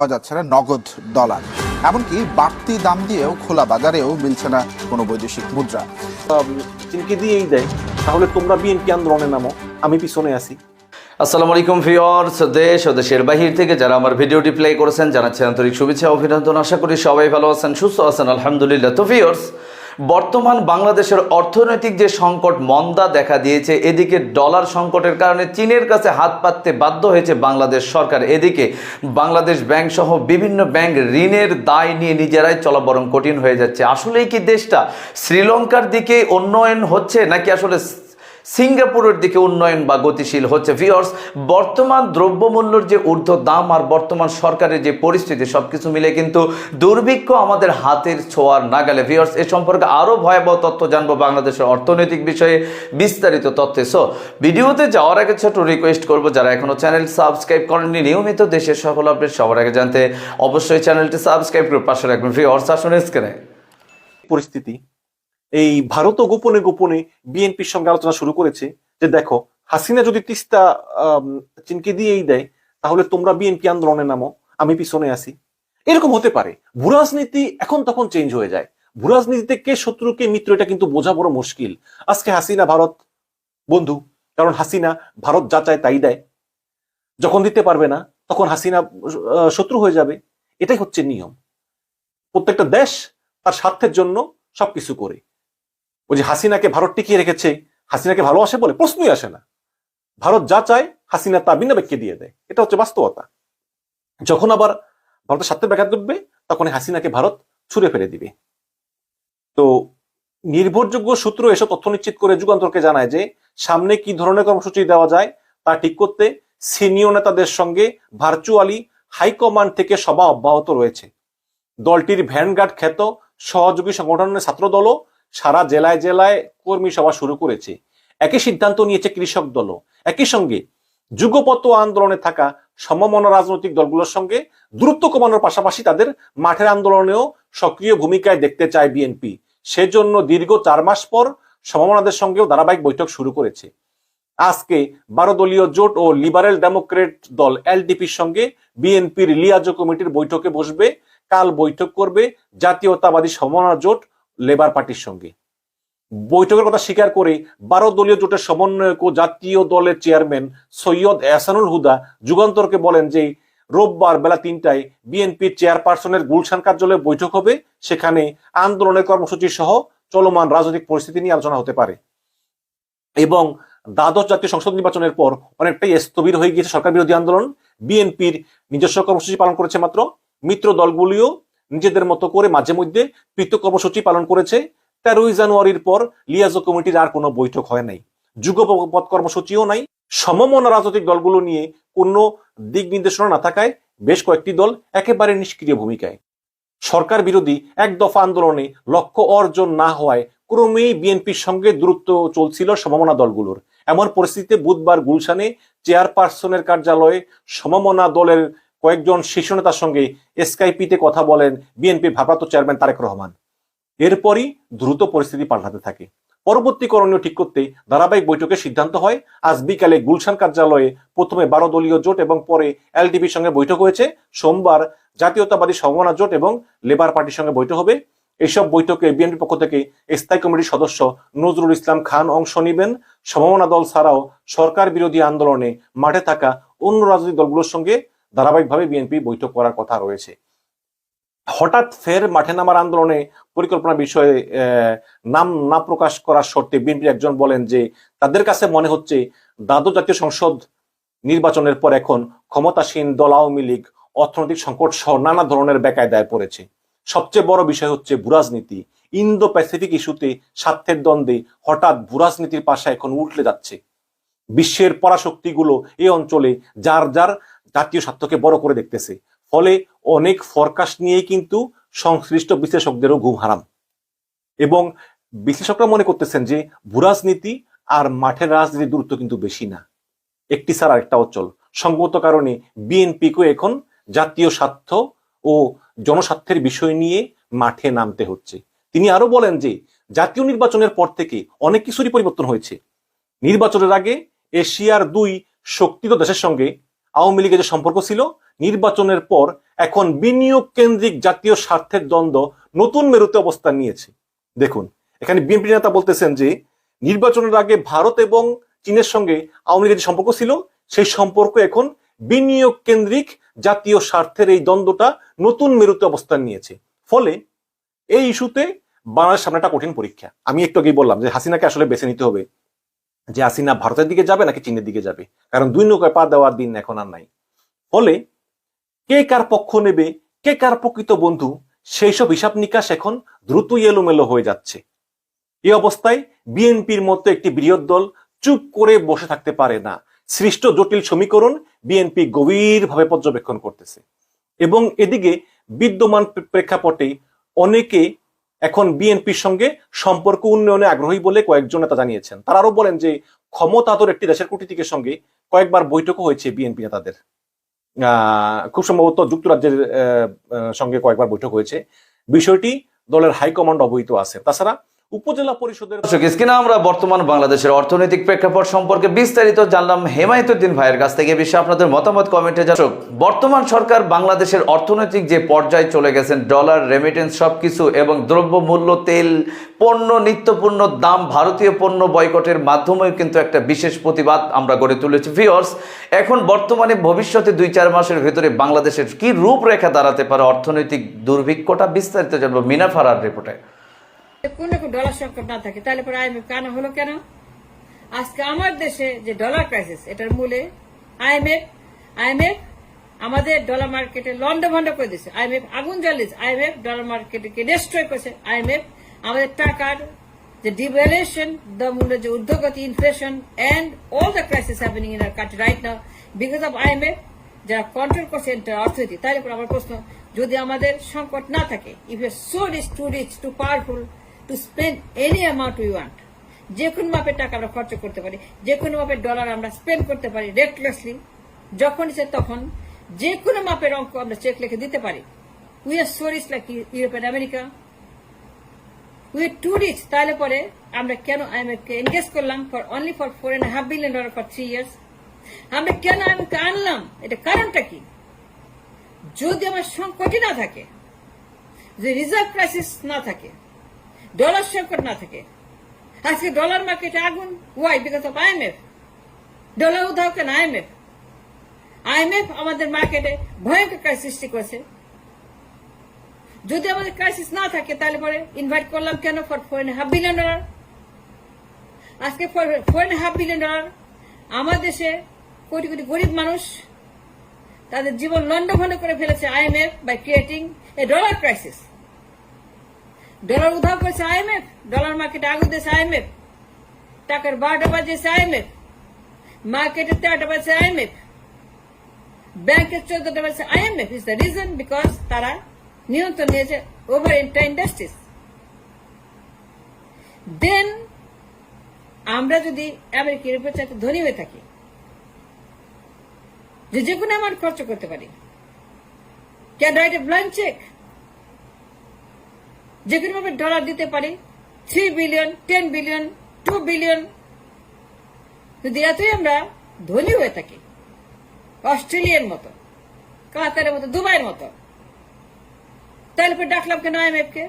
পাওয়া যাচ্ছে না নগদ ডলার এমনকি বাড়তি দাম দিয়েও খোলা বাজারেও মিলছে না কোনো বৈদেশিক মুদ্রা। চিনকে দিয়েই দেয়। তাহলে তোমরা বিএনপি আন্দোলনে নামো আমি পিছনে আছি। আসসালামু আলাইকুম ভিওর্স দেশ ও দেশের বাহির থেকে যারা আমার ভিডিওটি প্লে করেছেন জানাচ্ছেন আন্তরিক শুভেচ্ছা অভিনন্দন। আশা করি সবাই ভালো আছেন সুস্থ আছেন আলহামদুলিল্লাহ। তো ভিওর্স বর্তমান বাংলাদেশের অর্থনৈতিক যে সংকট মন্দা দেখা দিয়েছে, এদিকে ডলার সংকটের কারণে চীনের কাছে হাত পাততে বাধ্য হয়েছে বাংলাদেশ সরকার। এদিকে বাংলাদেশ ব্যাংক সহ বিভিন্ন ব্যাংক ঋণের দায় নিয়ে নিজেরাই চলা বরং কঠিন হয়ে যাচ্ছে। আসলেই কি দেশটা শ্রীলঙ্কার দিকে উন্নয়ন হচ্ছে নাকি আসলে সিঙ্গাপুরের দিকে উন্নয়ন বা গতিশীল হচ্ছে। ভিওর্স বর্তমান দ্রব্যমূল্যের যে ঊর্ধ্ব দাম আর বর্তমান সরকারের যে পরিস্থিতি, সবকিছু মিলে কিন্তু দুর্ভিক্ষ আমাদের হাতের ছোঁয়ার নাগালে। ভিওর্স এ সম্পর্কে আরও ভয়াবহ তথ্য জানব বাংলাদেশের অর্থনৈতিক বিষয়ে বিস্তারিত তথ্যে। সো ভিডিওতে যাওয়ার আগে ছোট রিকোয়েস্ট করব, যারা এখনও চ্যানেল সাবস্ক্রাইব করেননি, নিয়মিত দেশের সকল আপডেট সবার আগে জানতে অবশ্যই চ্যানেলটি সাবস্ক্রাইব করে পাশে রাখবেন। ভিওর্স আসুন স্ক্রিনে পরিস্থিতি এই ভারতও গোপনে গোপনে বিএনপির সঙ্গে আলোচনা শুরু করেছে যে দেখো, হাসিনা যদি তিস্তা চীনকে দিয়েই দেয়, তাহলে তোমরা বিএনপি আন্দোলনে নামো, আমি পিছনে আছি। এরকম হতে পারে। ভূরাজনীতি এখন তখন চেঞ্জ হয়ে যায়। ভূরাজনীতিতে কে শত্রু, কে মিত্র, এটা কিন্তু বোঝা বড় মুশকিল। আজকে হাসিনা ভারত, বন্ধু, কারণ হাসিনা ভারত যা চায় তাই দেয়। যখন দিতে পারবে না, তখন হাসিনা শত্রু হয়ে যাবে। এটাই হচ্ছে নিয়ম। প্রত্যেকটা দেশ তার স্বার্থের জন্য সবকিছু করে। ওই যে হাসিনাকে ভারত টিকিয়ে রেখেছে, হাসিনাকে ভালোবাসে বলে প্রশ্নই আসে না। ভারত যা চায়, হাসিনা তা বিনা ব্যক্তি দিয়ে দেয়। এটা হচ্ছে বাস্তবতা। যখন আবার ভারতের স্বার্থের ব্যাঘাত ঘটবে তখন হাসিনাকে ভারত ছুঁড়ে ফেলে দিবে। তো নির্ভরযোগ্য সূত্র এসব তথ্য নিশ্চিত করে যুগান্তরকে জানায় যে, সামনে কি ধরনের কর্মসূচি দেওয়া যায়, তা ঠিক করতে সিনিয়র নেতাদের সঙ্গে ভার্চুয়ালি হাইকমান্ড থেকে সভা অব্যাহত রয়েছে। দলটির ভ্যানগার্ড খ্যাত সহযোগী সংগঠনের ছাত্রদলও সারা জেলায় জেলায় কর্মী সভা শুরু করেছে। একই সিদ্ধান্ত নিয়েছে কৃষক দলও। একই সঙ্গে যুগপত আন্দোলনে থাকা সমমনা রাজনৈতিক দলগুলোর সঙ্গে দূরত্ব কমানোর পাশাপাশি তাদের মাঠের আন্দোলনেও সক্রিয় ভূমিকায় দেখতে চায় বিএনপি। সেজন্য দীর্ঘ চার মাস পর সমমনাদের সঙ্গেও ধারাবাহিক বৈঠক শুরু করেছে। আজকে বারো দলীয় জোট ও লিবারেল ডেমোক্রেট দল এলডিপির সঙ্গে বিএনপির লিয়াজো কমিটির বৈঠকে বসবে। কাল বৈঠক করবে জাতীয়তাবাদী সমন্বয় জোট লেবার পার্টির সঙ্গে। বৈঠকের কথা স্বীকার করে বারো দলীয় জোটের সমন্বয়ক ও জাতীয় দলের চেয়ারম্যান সৈয়দ এহসানুল হুদা যুগান্তরকে বলেন যে, রোববার বেলা তিনটায় বিএনপির চেয়ারপারসনের গুলশান কার্যালয়ে বৈঠক হবে। সেখানে আন্দোলনের কর্মসূচি সহ চলমান রাজনৈতিক পরিস্থিতি নিয়ে আলোচনা হতে পারে। এবং দ্বাদশ জাতীয় সংসদ নির্বাচনের পর অনেকটাই স্থবির হয়ে গিয়েছে সরকার বিরোধী আন্দোলন। বিএনপির নিজস্ব কর্মসূচি পালন করেছে মাত্র মিত্র দলগুলিও। নিজেদের মতো করে মাঝে মধ্যে পৃথক কর্মসূচি পালন করেছে। তেরোই জানুয়ারির পর লিয়াজো কমিটির আর কোনো বৈঠক হয় নাই। যুগপথ কর্মসূচিও নাই। সমমনা রাজনৈতিক দলগুলো নিয়ে কোনো দিক নির্দেশনা না থাকায় বেশ কয়েকটি দল একেবারে নিষ্ক্রিয় ভূমিকায়। সরকার বিরোধী এক দফা আন্দোলনে লক্ষ্য অর্জন না হওয়ায় ক্রমেই বিএনপির সঙ্গে দূরত্ব চলছিল সমমনা দলগুলোর। এমন পরিস্থিতিতে বুধবার গুলশানে চেয়ারপারসনের কার্যালয়ে সমমনা দলের কয়েকজন শীর্ষ নেতার সঙ্গে এসকাইপিতে কথা বলেন বিএনপির ভারপ্রাপ্ত চেয়ারম্যান তারেক রহমান। এরপরই দ্রুত পরিস্থিতি পাল্টাতে থাকে। পরবর্তী করণীয় ঠিক করতে ধারাবাহিক বৈঠকের সিদ্ধান্ত হয়। আজ বিকালে গুলশান কার্যালয়ে প্রথমে বারো দলীয় জোট এবং পরে এলডিপির সঙ্গে বৈঠক হয়েছে। সোমবার জাতীয়তাবাদী সমমনা জোট এবং লেবার পার্টির সঙ্গে বৈঠক হবে। এইসব বৈঠকে বিএনপির পক্ষ থেকে স্থায়ী কমিটির সদস্য নজরুল ইসলাম খান অংশ নেবেন। সমমনা দল ছাড়াও সরকার বিরোধী আন্দোলনে মাঠে থাকা অন্য রাজনৈতিক দলগুলোর সঙ্গে ধারাবাহিকভাবে বিএনপি বৈঠক করার কথা রয়েছে। হঠাৎ ফের মাঠে নামার আন্দোলনে পরিকল্পনা বিষয়ে নাম না প্রকাশ করার শর্তে বিএনপির একজন বলেন যে, তাদের কাছে মনে হচ্ছে দ্বাদশ জাতীয় সংসদ নির্বাচনের পর এখন ক্ষমতাসীন দল আওয়ামী লীগ, অর্থনৈতিক সংকট সহ নানা ধরনের বেকায়দায় পড়েছে। সবচেয়ে বড় বিষয় হচ্ছে ভূরাজনীতি। ইন্দো প্যাসিফিক ইস্যুতে স্বার্থের দ্বন্দ্বে হঠাৎ ভূরাজনীতির পাশা এখন উঠলে যাচ্ছে। বিশ্বের পরাশক্তিগুলো এই অঞ্চলে যার যার জাতীয় স্বার্থকে বড় করে দেখতেছে। ফলে অনেক ফরকাস্ট নিয়েই কিন্তু সংশ্লিষ্ট বিশ্লেষকদেরও ঘুম হারাম। এবং বিশ্লেষকরা মনে করতেছেন যে ভূরাজনীতি আর মাঠের রাজনীতির দূরত্ব কিন্তু বেশি না। একটি ছাড়া আরেকটা অচল। সঙ্গত কারণে বিএনপিকে এখন জাতীয় স্বার্থ ও জনস্বার্থের বিষয় নিয়ে মাঠে নামতে হচ্ছে। তিনি আরও বলেন যে, জাতীয় নির্বাচনের পর থেকে অনেক কিছুরই পরিবর্তন হয়েছে। নির্বাচনের আগে এশিয়ার দুই শক্তিত দেশের সঙ্গে আওয়ামী লীগের যে সম্পর্ক ছিল, নির্বাচনের পর এখন বিনিয়োগ কেন্দ্রিক জাতীয় স্বার্থের দ্বন্দ্ব নতুন মেরুতে অবস্থান নিয়েছে। দেখুন, এখানে বিএনপি নেতা বলতেছেন যে, নির্বাচনের আগে ভারত এবং চীনের সঙ্গে আওয়ামী লীগের যে সম্পর্ক ছিল, সেই সম্পর্ক এখন বিনিয়োগ কেন্দ্রিক জাতীয় স্বার্থের এই দ্বন্দ্বটা নতুন মেরুতে অবস্থান নিয়েছে। ফলে এই ইস্যুতে বাংলাদেশ সামনে একটা কঠিন পরীক্ষা। আমি একটু আগেই বললাম যে, হাসিনাকে আসলে বেছে নিতে হবে। যে হাসিনা ভারতের দিকে যাবে নাকি চীনের দিকে যাবে? কারণ দুই নৌকায় পা দেওয়ার দিন এখন আর নাই। ফলে কে কার পক্ষ নেবে, কে কার প্রকৃত বন্ধু সেই সব হিসাব নিকাশ এখন দ্রুতই এলোমেলো হয়ে যাচ্ছে। এই অবস্থায় বিএনপির মতো একটি বৃহৎ দল চুপ করে বসে থাকতে পারে না। সৃষ্ট জটিল সমীকরণ বিএনপি গভীরভাবে পর্যবেক্ষণ করতেছে। এবং এদিকে বিদ্যমান প্রেক্ষাপটে অনেকে এখন বিএনপির সঙ্গে সম্পর্ক উন্নয়নে আগ্রহী বলে কয়েকজন নেতা জানিয়েছেন। তারা আরও বলেন যে ক্ষমতাধর একটি দেশের কূটনীতিকের সঙ্গে কয়েকবার বৈঠকও হয়েছে বিএনপি নেতাদের। খুব সম্ভবত যুক্তরাজ্যের সঙ্গে কয়েকবার বৈঠক হয়েছে। বিষয়টি দলের হাইকমান্ড অবহিত আছে। তাছাড়া উপজেলা পরিষদের স্ক্রিনে আমরা বর্তমান বাংলাদেশের অর্থনৈতিক প্রেক্ষাপট সম্পর্কে বিস্তারিত জানলাম হেমায়তুদ্দিন ভাইয়ের কাছ থেকে। বিষয়ে আপনাদের মতামত কমেন্টে দর্শক, বর্তমান সরকার বাংলাদেশের অর্থনৈতিক যে পর্যায়ে চলে গেছেন, ডলার রেমিটেন্স সবকিছু এবং দ্রব্যমূল্য, তেল, পণ্য, নিত্যপণ্য, দাম, ভারতীয় পণ্য বয়কটের মাধ্যমেও কিন্তু একটা বিশেষ প্রতিবাদ আমরা গড়ে তুলেছি। ভিওর্স এখন বর্তমানে ভবিষ্যতে দুই চার মাসের ভেতরে বাংলাদেশের কি রূপরেখা দাঁড়াতে পারে অর্থনৈতিক দুর্ভিক্ষটা বিস্তারিত জানব মিনা ফারার রিপোর্টে। কোন রকম ডলার সংকট না থাকে, তাহলে পরে আইএমএফ কেন হলো কেন? আজকে আমার দেশে যে ডলার ক্রাইসিস এটার মূলে আইএমএফ আইএমএফ আমাদের ডলার মার্কেটে লন্ড ভন্ড করে দিচ্ছে আইএমএফ আগুন জ্বালিয়েছে। আইএমএফ ডলার মার্কেটকে ডিস্ট্রয় করেছে। আইএমএফ আমাদের টাকার যে ডিভ্যালুয়েশন the যে ঊর্ধ্বগতি inflation and all the crisis happening in our country right now because of IMF, যারা কন্ট্রোল করছে অর্থনীতি, তাহলে পরে আমার প্রশ্ন, যদি আমাদের সংকট না থাকে if you so rich too rich too powerful to spend any amount we want যে কোনো মাপের টাকা আমরা খরচ করতে পারি, যে কোনো মাপের ডলার আমরা স্পেন্ড করতে পারি রেকলেসলি যখন ইচ্ছে তখন যে কোনো মাপের অঙ্ক আমরা চেক লিখে দিতে পারি। We are so rich like Europe America we too rich তাহলে পরে আমরা কেন আইএমএফ কে এনগেজ করলাম for only for four and half billion dollar for three years আমরা কেন আইএমএফ কে আনলাম? এটা কারণটা কি? যদি আমার সংকটই না থাকে যে রিজার্ভ ক্রাইসিস না থাকে ডলার সংকট না থাকে। আজকে ডলার মার্কেটে আগুন? Why because of IMF dollar উধাও কেন? আইএমএফ আইএমএফ আমাদের মার্কেটে ভয়ঙ্কর ক্রাইসিস সৃষ্টি করেছে। যদি আমাদের ক্রাইসিস না থাকে, তাহলে পরে ইনভাইট করলাম কেন? For four half billion dollar আজকে ফোর হাফ বিলিয়ন ডলার আমার দেশে কোটি কোটি গরিব মানুষ, তাদের জীবন লন্ডভন্ড করে ফেলেছে IMF by creating a dollar crisis dollar উধাও করেছে আইএমএফ, ডলার মার্কেটে আগুন দিয়েছে আইএমএফ, টাকার বারোটা বাজিয়েছে আইএমএফ মার্কেটে তেরোটা বাজছে আইএমএফ ব্যাংকের চোদ্দটা বাজছে IMF is the reason because তারা নিয়ন্ত্রণ নিয়েছে ওভার ইন্টার ইন্ডাস্ট্রিজ দেন আমরা যদি আমেরিকা উপর চাইতে ধনী হয়ে থাকি, যে যে কোনো অ্যামাউন্ট খরচ করতে পারি can write a blind cheque যে কোনো ভাবে ডলার দিতে পারি। Three billion ten billion two billion যদি এতই আমরা ধনী হয়ে থাকি, অস্ট্রেলিয়ার মতো, কাতারের মতো, দুবাইয়ের মতো, তাহলে পরে ডাকলাম কেন আইএমএফ কে?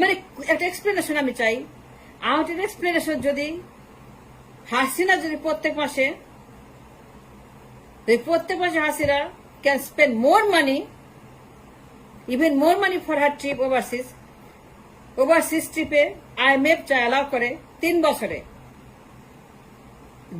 মানে একটা এক্সপ্লেনেশন আমি চাই। আমাদের এক্সপ্লেনেশন যদি হাসিনা যদি প্রত্যেক মাসে প্রত্যেক মাসে Hasina can spend more money even more money for her trip overseas overseas ট্রিপে আইএমএফ যা অ্যালাউ করে তিন বছরে।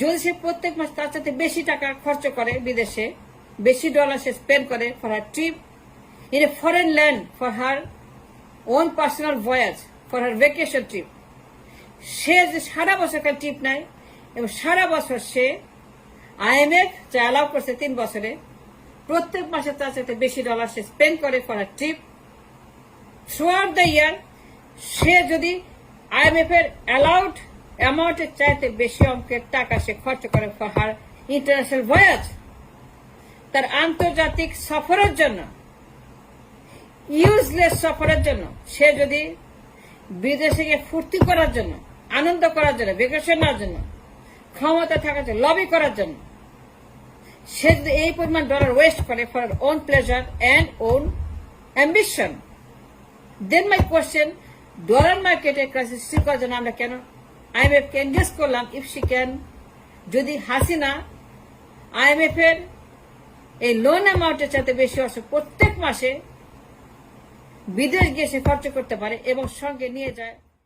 যদি সে প্রত্যেক মাস তার সাথে বেশি টাকা খরচ করে বিদেশে, বেশি ডলার সে স্পেন্ড করে for her trip in a foreign land for her own personal voyage for her vacation trip সে যে সারা বছরকার ট্রিপ নেয় এবং সারা বছর সে আইএমএফ যা অ্যালাউ করছে তিন বছরে প্রত্যেক মাসে তার সাথে বেশি ডলার সে স্পেন্ড করে for her trip throughout the year সে যদি আইএমএফ এর অ্যালাউড অ্যামাউন্টের চাইতে বেশি অঙ্কের টাকা সে খরচ করে ফর হার ইন্টারন্যাশনাল ভয়াজ তার আন্তর্জাতিক সফরের জন্য ইউজলেস সফরের জন্য, সে যদি বিদেশে গিয়ে ফুর্তি করার জন্য, আনন্দ করার জন্য ভেকেশন নেওয়ার জন্য ক্ষমতা থাকার জন্য লবি করার জন্য সে এই পরিমাণ ডলার ওয়েস্ট করে for own pleasure and own ambition then my question dollar মার্কেটের ক্রাইসিস সৃষ্টি করার জন্য আমরা কেন? আইএমএফ কে এনগেজ করলাম ইফ সি ক্যান যদি হাসিনা আইএমএফ এর এই লোন অ্যামাউন্টের চাইতে বেশি অর্থ প্রত্যেক মাসে বিদেশ গিয়ে সে খরচ করতে পারে এবং সঙ্গে নিয়ে যায়